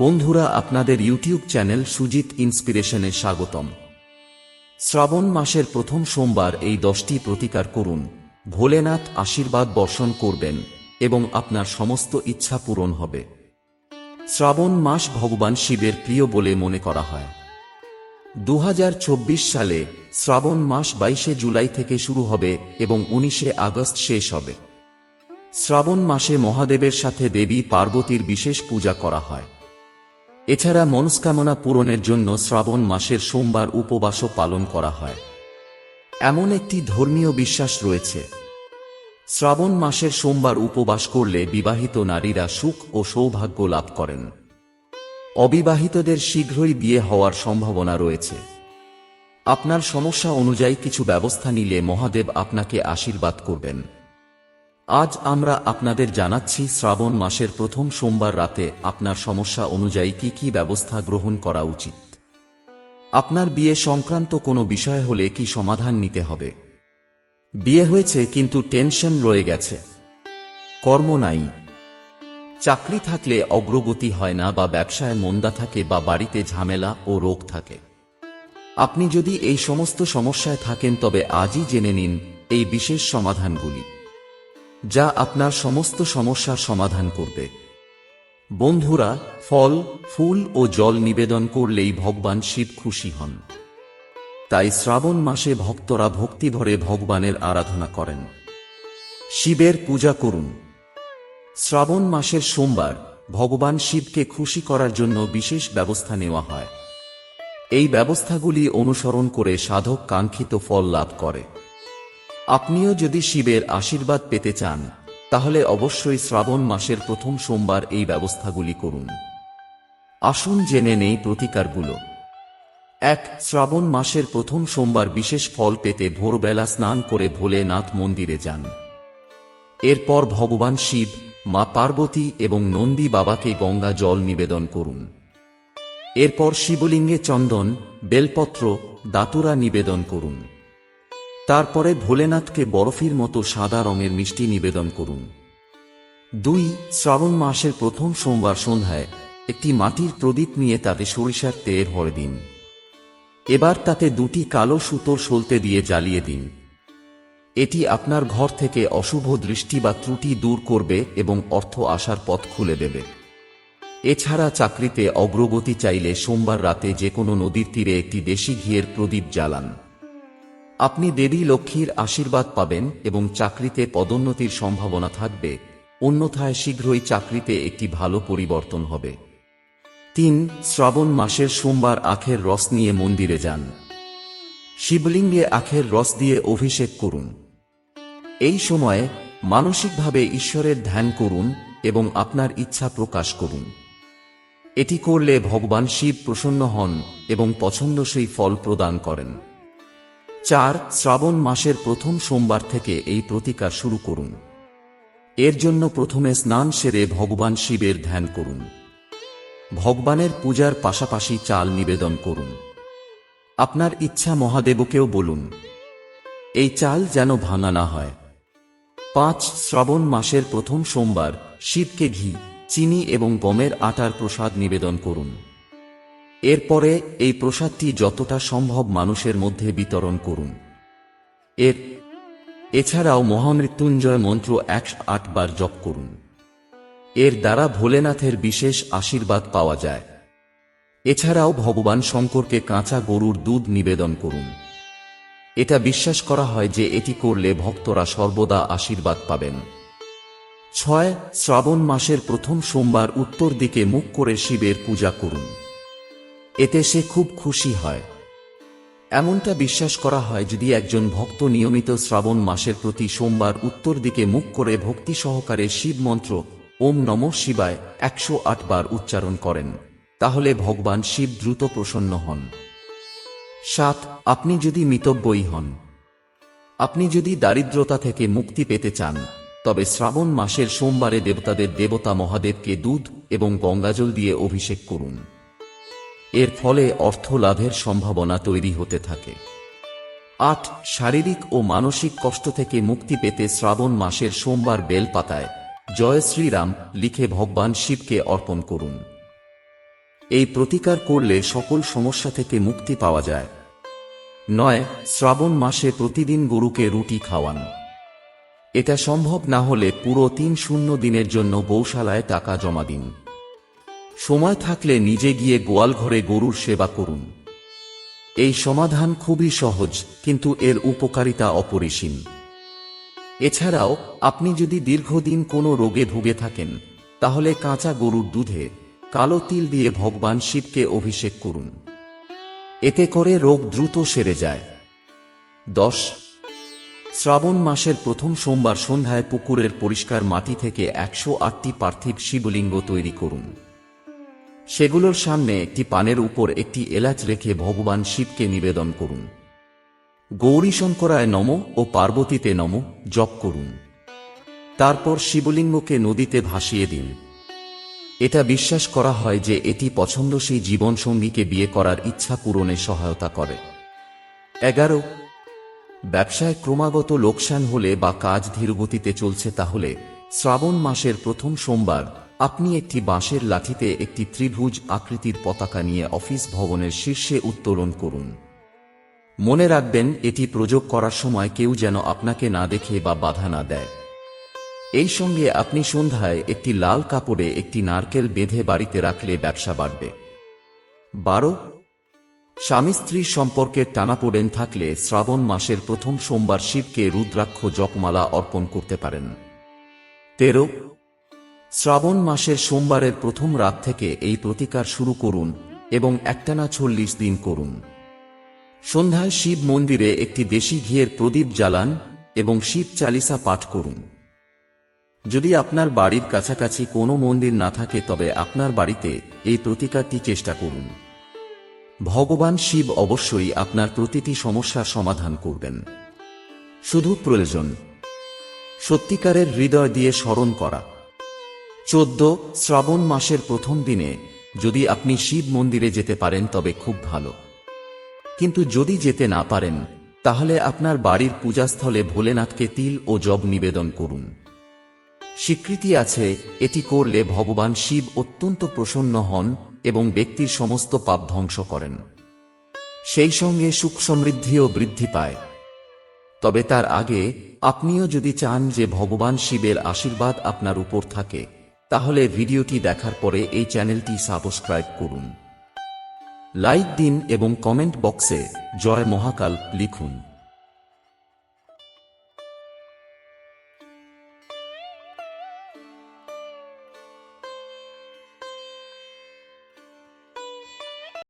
বন্ধুরা, আপনাদের YouTube channel Sujit ইন্সপিরেশনে স্বাগতম। শ্রাবণ মাসের প্রথম সোমবার এই দশটি প্রতিকার করুন। ভোলেনাথ আশীর্বাদ বর্ষণ করবেন এবং আপনার সমস্ত ইচ্ছা পূরণ হবে। শ্রাবণ মাস ভগবান শিবের প্রিয় বলে মনে করা হয়। দু হাজার চব্বিশ সালে শ্রাবণ মাস বাইশে জুলাই থেকে শুরু হবে এবং উনিশে আগস্ট শেষ হবে। শ্রাবণ মাসে মহাদেবের সাথে দেবী পার্বতীর বিশেষ পূজা করা হয়। এছাড়া মনস্কামনা পূরণের জন্য শ্রাবণ মাসের সোমবার উপবাসও পালন করা হয়। এমন একটি ধর্মীয় বিশ্বাস রয়েছে। শ্রাবণ মাসের সোমবার উপবাস করলে বিবাহিত নারীরা সুখ ও সৌভাগ্য লাভ করেন। অবিবাহিতদের শীঘ্রই বিয়ে হওয়ার সম্ভাবনা রয়েছে। আপনার সমস্যা অনুযায়ী কিছু ব্যবস্থা নিলে মহাদেব আপনাকে আশীর্বাদ করবেন। আজ আমরা আপনাদের জানাচ্ছি শ্রাবণ মাসের প্রথম সোমবার রাতে আপনার সমস্যা অনুযায়ী কি কি ব্যবস্থা গ্রহণ করা উচিত। আপনার বিয়ে সংক্রান্ত কোনো বিষয় হলে কি সমাধান নিতে হবে? বিয়ে হয়েছে কিন্তু টেনশন রয়ে গেছে। কর্ম নাই। চাকরি থাকলে অগ্রগতি হয় না বা ব্যবসায় মন্দা থাকে বা বাড়িতে ঝামেলা ও রোগ থাকে। আপনি যদি এই সমস্ত সমস্যায় থাকেন তবে আজই জেনে নিন এই বিশেষ সমাধানগুলি। যা আপনার সমস্ত সমস্যার সমাধান করবে। বন্ধুরা, ফল, ফুল ও জল নিবেদন করলেই ভগবান শিব খুশি হন। তাই শ্রাবণ মাসে ভক্তরা ভক্তি ভক্তিভরে ভগবানের আরাধনা করেন। শিবের পূজা করুন। শ্রাবণ মাসের সোমবার ভগবান শিবকে খুশি করার জন্য বিশেষ ব্যবস্থা নেওয়া হয়। এই ব্যবস্থাগুলি অনুসরণ করে সাধক কাঙ্ক্ষিত ফল লাভ করে। আপনিও যদি শিবের আশীর্বাদ পেতে চান, তাহলে অবশ্যই শ্রাবণ মাসের প্রথম সোমবার এই ব্যবস্থাগুলি করুন। আসুন জেনে নেই প্রতিকারগুলো। এক, শ্রাবণ মাসের প্রথম সোমবার বিশেষ ফল পেতে ভোরবেলা স্নান করে ভোলেনাথ মন্দিরে যান। এরপর ভগবান শিব, মা পার্বতী এবং নন্দী বাবাকে গঙ্গা জল নিবেদন করুন। এরপর শিবলিঙ্গে চন্দন, বেলপত্র, দাতুরা নিবেদন করুন। তারপরে ভোলেনাথকে বরফির মতো সাদা রঙের মিষ্টি নিবেদন করুন। দুই, শ্রাবণ মাসের প্রথম সোমবার সন্ধ্যায় একটি মাটির প্রদীপ নিয়ে তাতে সরিষার তেল ভরে দিন। এবার তাতে দুটি কালো সুতোর সলতে দিয়ে জ্বালিয়ে দিন। এটি আপনার ঘর থেকে অশুভ দৃষ্টি বা ত্রুটি দূর করবে এবং অর্থ আসার পথ খুলে দেবে। এছাড়া চাকরিতে অগ্রগতি চাইলে সোমবার রাতে যে কোনো নদীর তীরে একটি দেশি ঘিয়ের প্রদীপ জ্বালান। আপনি দেবী লক্ষ্মীর আশীর্বাদ পাবেন এবং চাকরিতে পদোন্নতির সম্ভাবনা থাকবে। অন্যথায় শীঘ্রই চাকরিতে একটি ভালো পরিবর্তন হবে। তিন, শ্রাবণ মাসের সোমবার আখের রস নিয়ে মন্দিরে যান। শিবলিঙ্গে আখের রস দিয়ে অভিষেক করুন। এই সময়ে মানসিকভাবে ঈশ্বরের ধ্যান করুন এবং আপনার ইচ্ছা প্রকাশ করুন। এটি করলে ভগবান শিব প্রসন্ন হন এবং পছন্দসই ফল প্রদান করেন। চার শ্রাবণ মাসের প্রথম সোমবার থেকে এই প্রতিকার শুরু করুন। এর জন্য প্রথমে স্নান সেরে ভগবান শিবের ধ্যান করুন। ভগবানের পূজার পাশাপাশি চাল নিবেদন করুন। আপনার ইচ্ছা মহাদেবকেও বলুন, এই চাল যেন ভাঙা না হয়। পাঁচ শ্রাবণ মাসের প্রথম সোমবার শিবকে ঘি, চিনি এবং গমের আটার প্রসাদ নিবেদন করুন। এরপরে এই প্রসাদটি যতটা সম্ভব মানুষের মধ্যে বিতরণ করুন। এর, এছাড়াও মহামৃত্যুঞ্জয় মন্ত্র একশো আটবার জপ করুন। এর দ্বারা ভোলেনাথের বিশেষ আশীর্বাদ পাওয়া যায়। এছাড়াও ভগবান শঙ্করকে কাঁচা গরুর দুধ নিবেদন করুন। এটা বিশ্বাস করা হয় যে এটি করলে ভক্তরা সর্বদা আশীর্বাদ পাবেন। ছয়, শ্রাবণ মাসের প্রথম সোমবার উত্তর দিকে মুখ করে শিবের পূজা করুন। এতে সে খুব খুশি হয়। এমনটা বিশ্বাস করা হয় যদি একজন ভক্ত নিয়মিত শ্রাবণ মাসের প্রতি সোমবার উত্তর দিকে মুখ করে ভক্তি সহকারে শিব মন্ত্র, ওম নম শিবায় একশো বার উচ্চারণ করেন, তাহলে ভগবান শিব দ্রুত প্রসন্ন হন। সাত, আপনি যদি মিতব্যয়ী হন। আপনি যদি দারিদ্রতা থেকে মুক্তি পেতে চান, তবে শ্রাবণ মাসের সোমবারে দেবতাদের দেবতা মহাদেবকে দুধ এবং গঙ্গাজল দিয়ে অভিষেক করুন। এর ফলে অর্থ লাভের সম্ভাবনা তৈরি হতে থাকে। আট, শারীরিক ও মানসিক কষ্ট থেকে মুক্তি পেতে শ্রাবণ মাসের সোমবার বেলপাতায় জয় শ্রীরাম লিখে ভগবান শিবকে অর্পণ করুন। এই প্রতিকার করলে সকল সমস্যা থেকে মুক্তি পাওয়া যায়। নয়, শ্রাবণ মাসে প্রতিদিন গরুকে রুটি খাওয়ান। এটা সম্ভব না হলে পুরো তিন শূন্য দিনের জন্য গৌশালায় টাকা জমা দিন। সময় থাকলে নিজে গিয়ে গোয়াল ঘরে গরুর সেবা করুন। এই সমাধান খুবই সহজ, কিন্তু এর উপকারিতা অপরিসীম। এছাড়াও, আপনি যদি দীর্ঘদিন কোনো রোগে ভুগে থাকেন, তাহলে কাঁচা গরুর দুধে কালো তিল দিয়ে ভগবান শিবকে অভিষেক করুন। এতে করে রোগ দ্রুত সেরে যায়। দশ, শ্রাবণ মাসের প্রথম সোমবার সন্ধ্যায় পুকুরের পরিষ্কার মাটি থেকে একশো আটটি পার্থিব শিবলিঙ্গ তৈরি করুন। সেগুলোর সামনে একটি পানের উপর একটি এলাচ রেখে ভগবান শিবকে নিবেদন করুন। গৌরী শঙ্করায় নম ও পার্বতীতে নম, জপ করুন। তারপর শিবলিঙ্গকে নদীতে ভাসিয়ে দিন। এটা বিশ্বাস করা হয় যে এটি পছন্দসই জীবনসঙ্গীকে বিয়ে করার ইচ্ছা পূরণে সহায়তা করে। এগারো, ব্যবসায় ক্রমাগত লোকসান হলে বা কাজ ধীরগতিতে চলছে তাহলে শ্রাবণ মাসের প্রথম সোমবার আপনি একটি বাঁশের লাঠিতে একটি ত্রিভুজ আকৃতির পতাকা নিয়ে অফিস ভবনের শীর্ষে উত্তোলন করুন। মনে রাখবেন, এটি প্রযোগ করার সময় কেউ যেন আপনাকে না দেখে বা বাধা না দেয়। এই সঙ্গে আপনি সন্ধ্যায় একটি লাল কাপড়ে একটি নারকেল বেঁধে বাড়িতে রাখলে ব্যবসা বাড়বে। বারো। স্বামী স্ত্রীর সম্পর্কের টানাপোড়েন থাকলে শ্রাবণ মাসের প্রথম সোমবার শিবকে রুদ্রাক্ষ জপমালা অর্পণ করতে পারেন। তেরো। শ্রাবণ মাসের সোমবারের প্রথম রাত থেকে এই প্রতিকার শুরু করুন এবং একটানা চল্লিশ দিন করুন। সন্ধ্যায় শিব মন্দিরে একটি দেশি ঘিয়ের প্রদীপ জ্বালান এবং শিব চালিসা পাঠ করুন। যদি আপনার বাড়ির কাছাকাছি কোনো মন্দির না থাকে তবে আপনার বাড়িতে এই প্রতিকারটি চেষ্টা করুন। ভগবান শিব অবশ্যই আপনার প্রতিটি সমস্যার সমাধান করবেন। শুধু প্রয়োজন, সত্যিকারের হৃদয় দিয়ে স্মরণ করা। চোদ্দ শ্রাবণ মাসের প্রথম দিনে, যদি আপনি শিব মন্দিরে যেতে পারেন তবে খুব ভালো। কিন্তু যদি যেতে না পারেন, তাহলে আপনার বাড়ির পূজাস্থলে ভোলেনাথকে তিল ও জব নিবেদন করুন। স্বীকৃতি আছে, এটি করলে ভগবান শিব অত্যন্ত প্রসন্ন হন এবং ব্যক্তির সমস্ত পাপ ধ্বংস করেন। সেই সঙ্গে সুখ সমৃদ্ধিও বৃদ্ধি পায়। তবে তার আগে, আপনিও যদি চান যে ভগবান শিবের আশীর্বাদ আপনার উপর থাকে তাহলে ভিডিওটি দেখার পরে এই চ্যানেলটি সাবস্ক্রাইব করুন। লাইক দিন এবং কমেন্ট বক্সে জয় মহাকাল লিখুন।